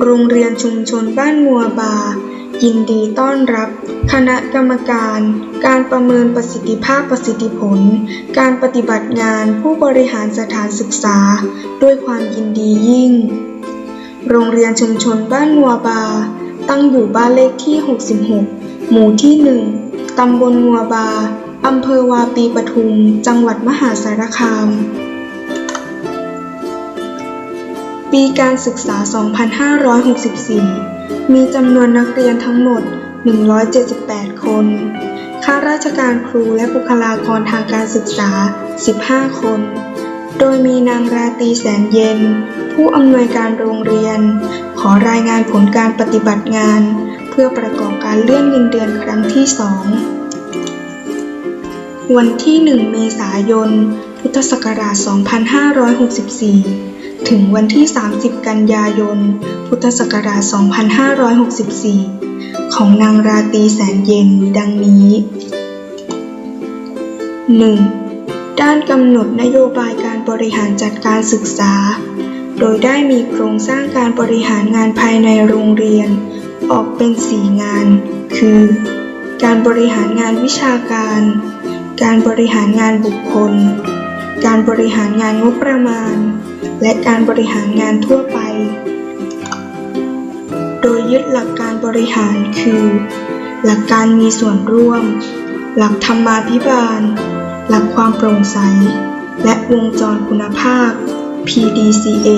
โรงเรียนชุมชนบ้านงัวบา ยินดีต้อนรับ คณะกรรมการ การประเมินประสิทธิภาพประสิทธิผล การปฏิบัติงานผู้บริหารสถานศึกษา ด้วยความยินดียิ่ง โรงเรียนชุมชนบ้านงัวบา ตั้งอยู่บ้านเลขที่ 66 หมู่ที่ 1 ตำบลงัวบา อำเภอวาปีปทุม จังหวัดมหาสารคาม ปีการศึกษา 2564 มีจำนวนนักเรียนทั้งหมด 178 คน ข้าราชการครูและบุคลากรทางการศึกษา 15 คน โดยมีนางราตรีแสนเย็น ผู้อำนวยการโรงเรียน ขอรายงานผลการปฏิบัติงาน เพื่อประกอบการเลื่อนเงินเดือนครั้งที่ 2 วันที่ 1 เมษายน พุทธศักราช 2564 ถึงวันที่ 30 กันยายน พุทธศักราช 2564 ของนางราตรีแสนเย็นดังนี้ 1. ด้านกำหนดนโยบายการบริหารจัดการศึกษา โดยได้มีโครงสร้างการบริหารงานภายในโรงเรียน ออกเป็น 4 งาน คือ การบริหารงานวิชาการ การบริหารงานบุคคล การบริหารงานงบประมาณ และการบริหารงานทั่วไป โดยยึดหลักการบริหารคือ หลักการมีส่วนร่วม หลักธรรมาภิบาล หลักความโปร่งใส และวงจรคุณภาพ PDCA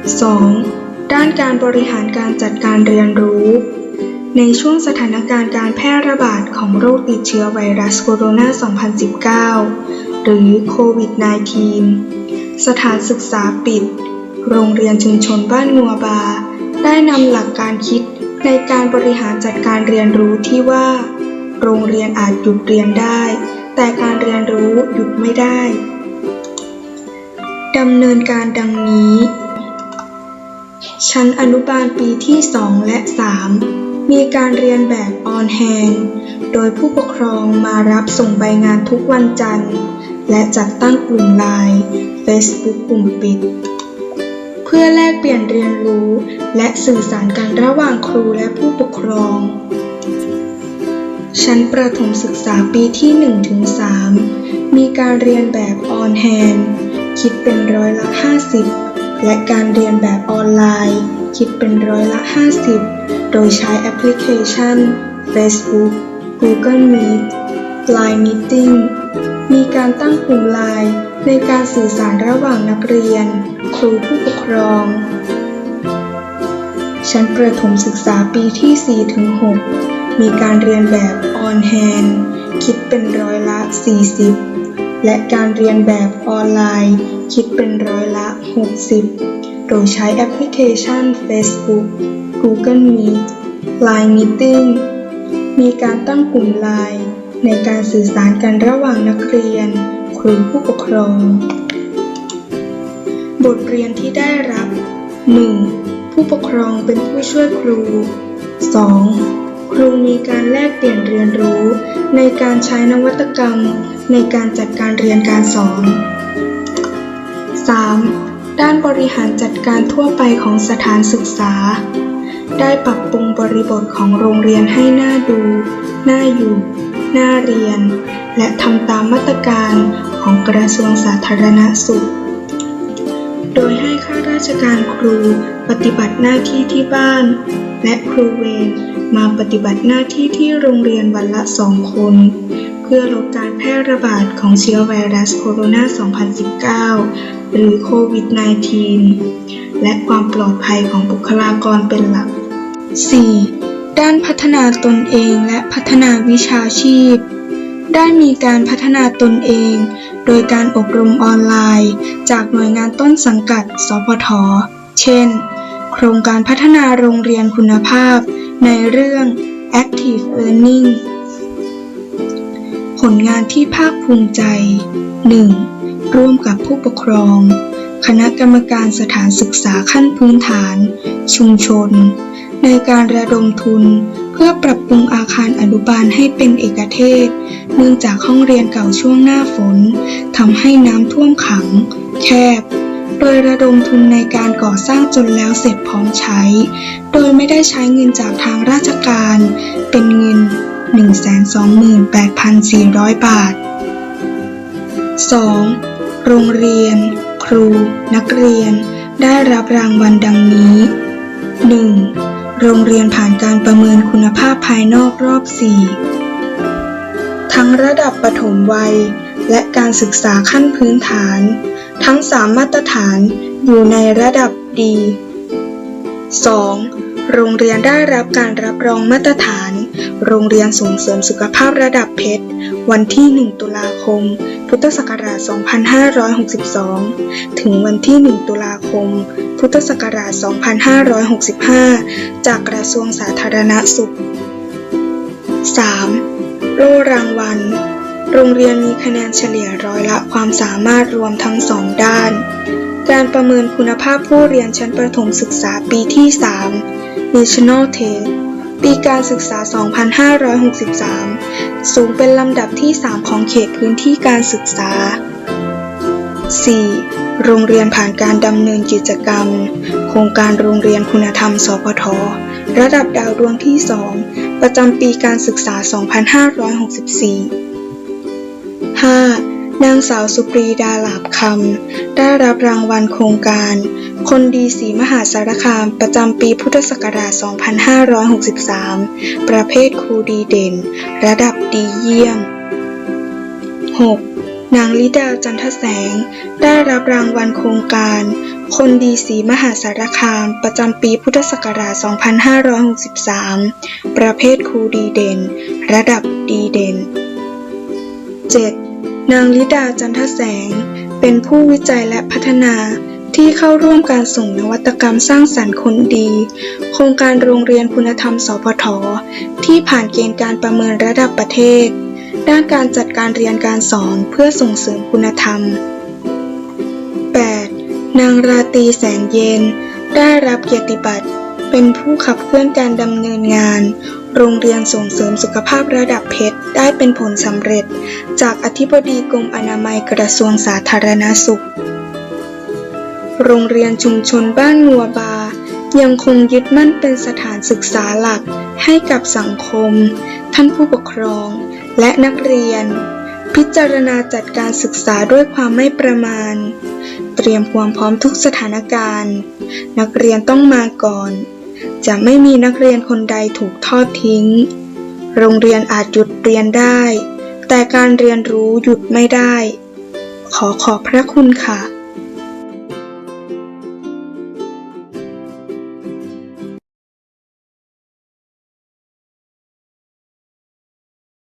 2. ด้านการบริหารการจัดการเรียนรู้ ในช่วงสถานการณ์การแพร่ระบาดของโรคติดเชื้อไวรัสโคโรนา 2019 หรือโควิด -19 สถานศึกษาปิด โรงเรียนชุมชนบ้านงัวบา ได้นำหลักการคิดในการบริหารจัดการเรียนรู้ที่ว่า โรงเรียนอาจหยุดเรียนได้ แต่การเรียนรู้หยุดไม่ได้ ดำเนินการดังนี้ ชั้นอนุบาลปีที่ 2 และ 3 มีการเรียนแบบออนแฮนโดยผู้ปกครองมารับส่งใบงานทุกวันจันทร์ และจัดตั้งกลุ่มไลน์ Facebook กลุ่มปิด เพื่อแลกเปลี่ยนเรียนรู้ และสื่อสารกันระหว่างครูและผู้ปกครอง ชั้นประถมศึกษาปีที่ 1-3 มีการเรียนแบบออนแฮนคิดเป็นร้อยละ 50 และการเรียนแบบออนไลน์ คิดเป็นร้อยละ 50 โดยใช้แอปพลิเคชัน Facebook Google Meet Line Meeting มีการตั้งกลุ่มไลน์ในการสื่อสารระหว่างนักเรียน ครูผู้ปกครอง ชั้นประถมศึกษาปีที่ 4-6 มีการเรียนแบบออนแฮนคิดเป็นร้อยละ 40 และการเรียนแบบออนไลน์ คิดเป็นร้อยละ 60 โดยใช้แอปพลิเคชัน Facebook Google Meet Line Meeting มีการตั้งกลุ่มไลน์ ในการสื่อสารกันระหว่างนักเรียน ครูผู้ปกครอง บทเรียนที่ได้รับ 1. ผู้ปกครองเป็นผู้ช่วยครู 2. ครูมีการแลกเปลี่ยนเรียนรู้ ในการใช้นวัตกรรม ในการจัดการเรียนการสอน 3. ด้านบริหารจัดการทั่วไปของสถานศึกษา ได้ปรับปรุงบริบทของโรงเรียนให้น่าดู น่าอยู่ น่าเรียน และทำตามมาตรการของกระทรวงสาธารณสุข โดยให้ข้าราชการครูปฏิบัติหน้าที่ที่บ้าน และครูเวรมาปฏิบัติหน้าที่ที่โรงเรียนวันละสองคน เพื่อลดการแพร่ระบาดของเชื้อไวรัสโคโรนา 2019 หรือโควิด -19 และความปลอดภัยของบุคลากรเป็นหลัก 4. ด้านพัฒนาตนเองและพัฒนาวิชาชีพ ได้มีการพัฒนาตนเอง โดยการอบรมออนไลน์ จากหน่วยงานต้นสังกัด สพท เช่น โครงการพัฒนาโรงเรียนคุณภาพ ในเรื่อง Active Learning ผลงานที่ภาคภูมิใจ 1. ร่วมกับผู้ปกครอง คณะกรรมการสถานศึกษาขั้นพื้นฐาน ชุมชน ในการระดมทุน เพื่อปรับปรุงอาคารอนุบาลให้เป็นเอกเทศ เนื่องจากห้องเรียนเก่าช่วงหน้าฝนทำให้น้ำท่วมขัง แคบ โดยระดมทุนในการก่อสร้างจนแล้วเสร็จพร้อมใช้ โดยไม่ได้ใช้เงินจากทางราชการ เป็นเงิน 128,400 บาท 2. โรงเรียน ครู นักเรียน ได้รับรางวัลดังนี้ 1. โรงเรียนผ่านการประเมินคุณภาพภายนอกรอบ 4 ทั้งระดับปฐมวัย และการศึกษาขั้นพื้นฐาน ทั้ง 3 มาตรฐานอยู่ในระดับดี 2. โรงเรียนได้รับการรับรองมาตรฐาน โรงเรียนส่งเสริมสุขภาพระดับเพชร วันที่ 1 ตุลาคม พุทธศักราช 2562 ถึงวันที่ 1 ตุลาคม พุทธศักราช 2565 จากกระทรวงสาธารณสุข 3. โล่รางวัล โรงเรียนมีคะแนนเฉลี่ยร้อยละความสามารถรวมทั้งสองด้านการประเมินคุณภาพผู้เรียนชั้นประถมศึกษาปีที่ 3 National Test ปีการศึกษา 2563 สูงเป็นลำดับที่ 3 ของเขตพื้นที่การศึกษา 4. โรงเรียนผ่านการดำเนินกิจกรรม โครงการโรงเรียนคุณธรรม สพท ระดับดาวดวงที่ 2 ประจำปีการศึกษา 2564 นางสาวสุปรีดาหลาบคำ ได้รับรางวัลโครงการ คนดีสีมหาสารคามประจำปีพุทธศักราช 2563 ประเภทครูดีเด่น ระดับดีเยี่ยม 6. นางลิดาจันทแสง ได้รับรางวัลโครงการ คนดีสีมหาสารคาม ประจำปีพุทธศักราช 2563 ประเภทครูดีเด่น ระดับดีเด่น 7. นางลิดาจันทแสง เป็นผู้วิจัยและพัฒนาที่เข้าร่วมการส่งนวัตกรรมสร้างสรรค์คนดี โครงการโรงเรียนคุณธรรม สพท ที่ผ่านเกณฑ์การประเมินระดับประเทศ ด้านการจัดการเรียนการสอนเพื่อส่งเสริมคุณธรรม 8. นางราตีแสงเย็น ได้รับเกียรติบัตร เป็นผู้ขับเคลื่อนการดำเนินงาน โรงเรียนส่งเสริมสุขภาพระดับเพชรได้เป็นผลสำเร็จ จากอธิบดีกรมอนามัยกระทรวงสาธารณสุข โรงเรียนชุมชนบ้านงัวบา ยังคงยึดมั่นเป็นสถานศึกษาหลักให้กับสังคม ท่านผู้ปกครอง และนักเรียน พิจารณาจัดการศึกษาด้วยความไม่ประมาณ เตรียมความพร้อมทุกสถานการณ์ นักเรียนต้องมาก่อน จะไม่มีนักเรียนคนใดถูกทอดทิ้ง โรงเรียนอาจหยุดเรียนได้ แต่การเรียนรู้หยุดไม่ได้ ขอขอบพระคุณค่ะ